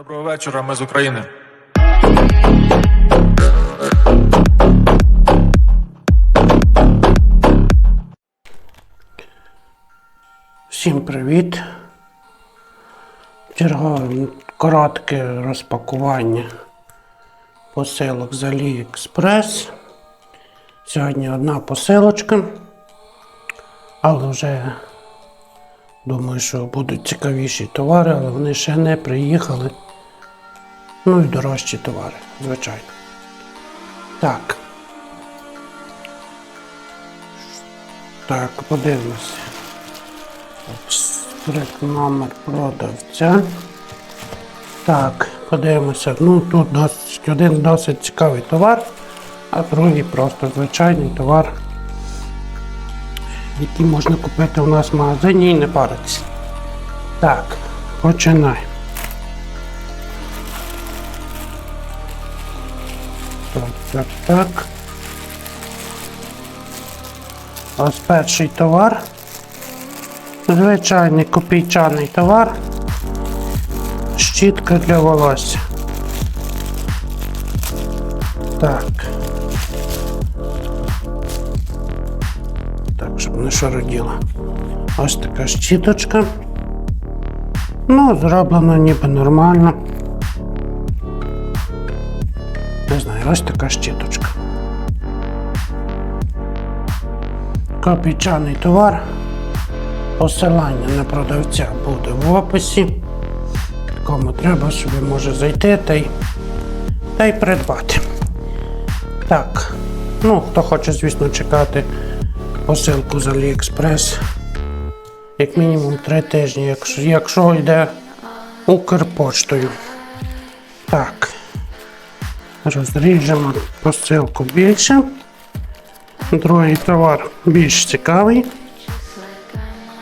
Доброго вечора, ми з України. Всім привіт! Чергове коротке розпакування посилок з AliExpress. Сьогодні одна посилочка, але вже думаю, що будуть цікавіші товари, але вони ще не приїхали. Ну і дорожчі товари, звичайно. Так. Так, подивимося. Скрит номер продавця. Так, подивимося. Ну тут досить, один досить цікавий товар, а другий просто звичайний товар, який можна купити у нас в магазині і не паритися. Так, починаємо. Так, так. Ось перший товар. Звичайний копійчаний товар. Щітка для волосся. Так. Так, щоб не шароділо. Ось така щіточка. Ну, зроблено ніби нормально. Не ось така щіточка. Копійчаний товар. Посилання на продавця буде в описі. Кому треба, собі може зайти та й, та й придбати. Так. Ну, хто хоче, звісно, чекати посилку з AliExpress. Як мінімум 3 тижні, якщо, якщо йде Укрпоштою. Так. Розріжемо посилку більше. Другий товар більш цікавий.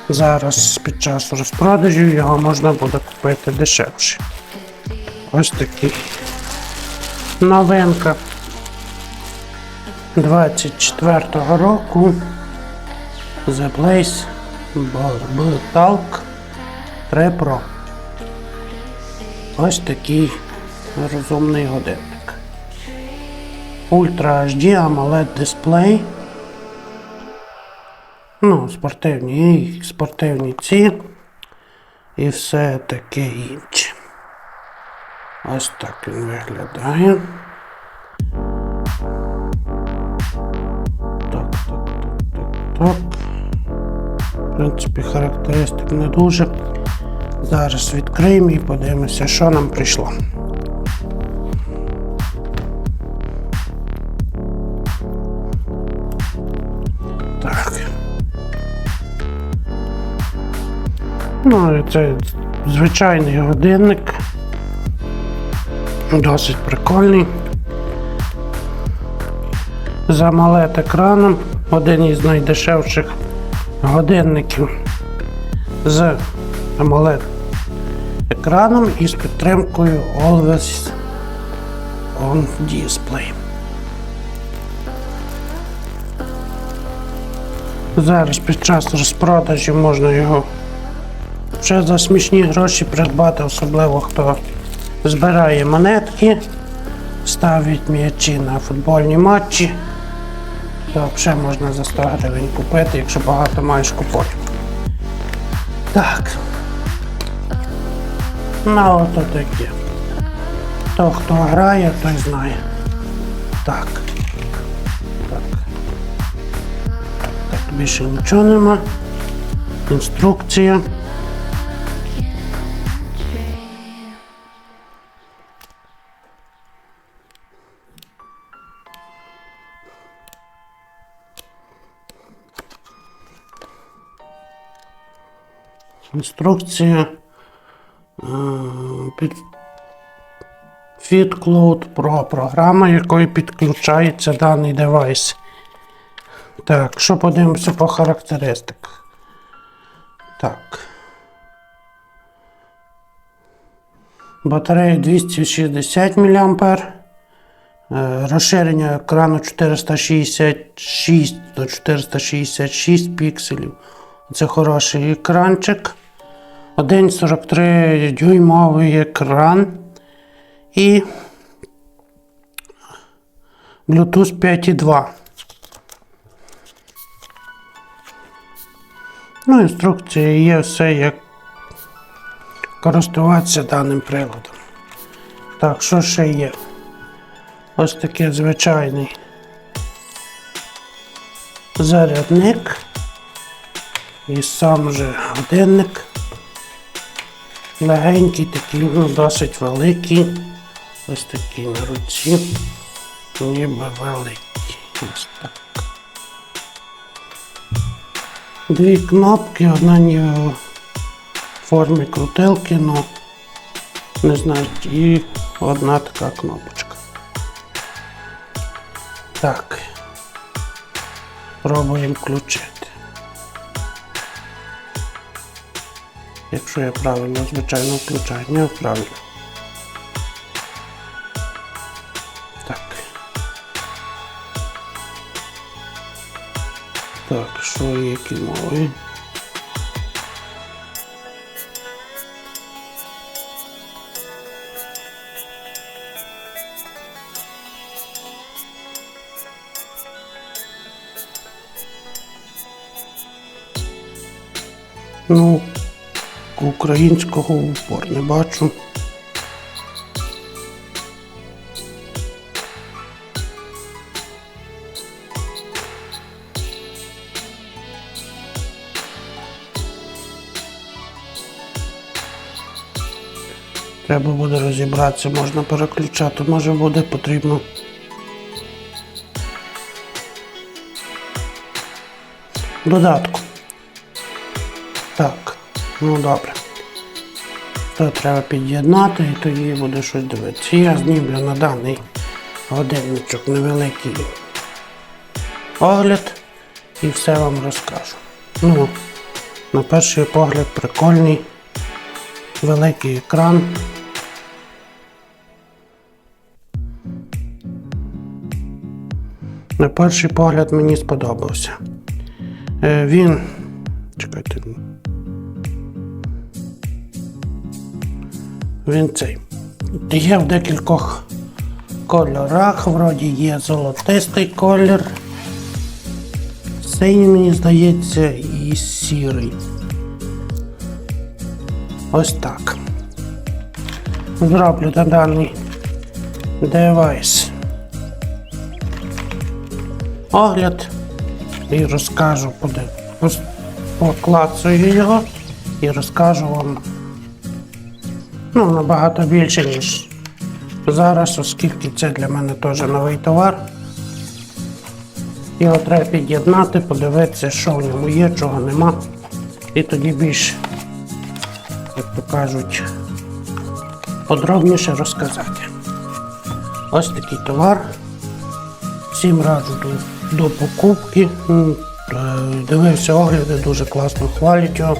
Зараз під час розпродажу його можна буде купити дешевше. Ось такий. Новинка 24-го року. The Blaze Talk 3 Pro. Ось такий розумний годинник. Ultra HD AMOLED дисплей. Ну, спортивні і спортивні ці. І все таке інше. Ось так він виглядає. Так, так, так, так, так. В принципі, характеристик не дуже. Зараз відкриємо і подивимося, що нам прийшло. Ну, це звичайний годинник. Досить прикольний. З AMOLED екраном. Один із найдешевших годинників з AMOLED екраном і з підтримкою Always on Display. Зараз під час розпродажі можна його вже за смішні гроші придбати, особливо хто збирає монетки, ставить м'ячі на футбольні матчі. То взагалі можна за 100 гривень купити, якщо багато маєш купонів. Так. Ну ото таке. То хто грає, той знає. Так. Так. Так, більше нічого нема. Інструкція. Інструкція е, під FitCloud Pro програма, якою підключається даний девайс. Так, що подивимося по характеристиках. Так. Батарея 260 мА. Е, Розширення екрану 466 до 466 пікселів. Це хороший екранчик. 1,43 дюймовий екран. і Bluetooth 5.2. Ну, інструкція є все, як користуватися даним приладом. Так, що ще є? Ось такий звичайний зарядник. І сам же годинник. Легенький, такий, ну, досить великий. Ось такий на руці. Ніби великий. Ось так. Дві кнопки, одна ніби в формі крутилки, ну не знаю, і одна така кнопочка. Так. Пробуємо включити. Якщо я правильно, звичайно, включаю, не правильно. Так. Так, що є які мови? Ну, українського упор не бачу. Треба буде розібратися, можна переключати, може буде потрібно. Додатку. Так, ну добре. То треба під'єднати і тоді буде щось дивитися. Я знімлю на даний годинничок невеликий огляд і все вам розкажу. Ну, на перший погляд прикольний, великий екран. На перший погляд мені сподобався. Е, Він. Чекайте. Цей. Є в декількох кольорах, вроді є золотистий колір. Синій, мені здається, і сірий. Ось так. Зроблю на даний девайс. Огляд і розкажу, куди. Поклацаю його і розкажу вам ну, набагато більше, ніж зараз, оскільки це для мене теж новий товар. Його треба під'єднати, подивитися, що в ньому є, чого нема. І тоді більш, як то кажуть, подробніше розказати. Ось такий товар. Всім раджу до, до покупки. Е, Дивився огляди, дуже класно хвалять його.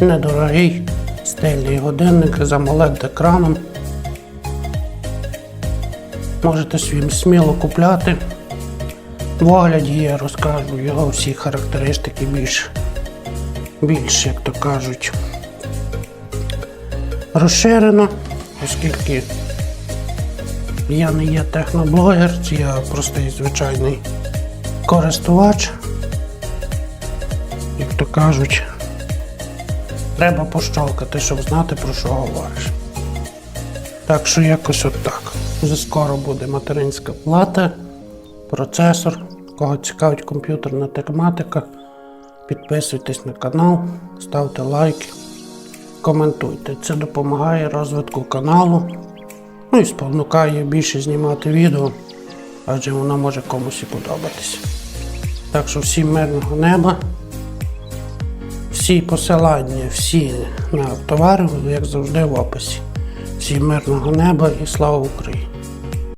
Недорогий стильний годинник з amoled екраном. Можете свій сміло купляти. В огляді я розкажу його всі характеристики більш, більш, як то кажуть, розширено, оскільки я не є техноблогер, я простий звичайний користувач. Як то кажуть, треба пощолкати, щоб знати про що говориш. Так що якось от так. Вже скоро буде материнська плата, процесор. Кого цікавить комп'ютерна тематика, підписуйтесь на канал, ставте лайки, коментуйте. Це допомагає розвитку каналу. Ну і спонукає більше знімати відео, адже воно може комусь і подобатися. Так що всім мирного неба. Всі посилання, всі на товари, як завжди, в описі. Всім мирного неба і слава Україні!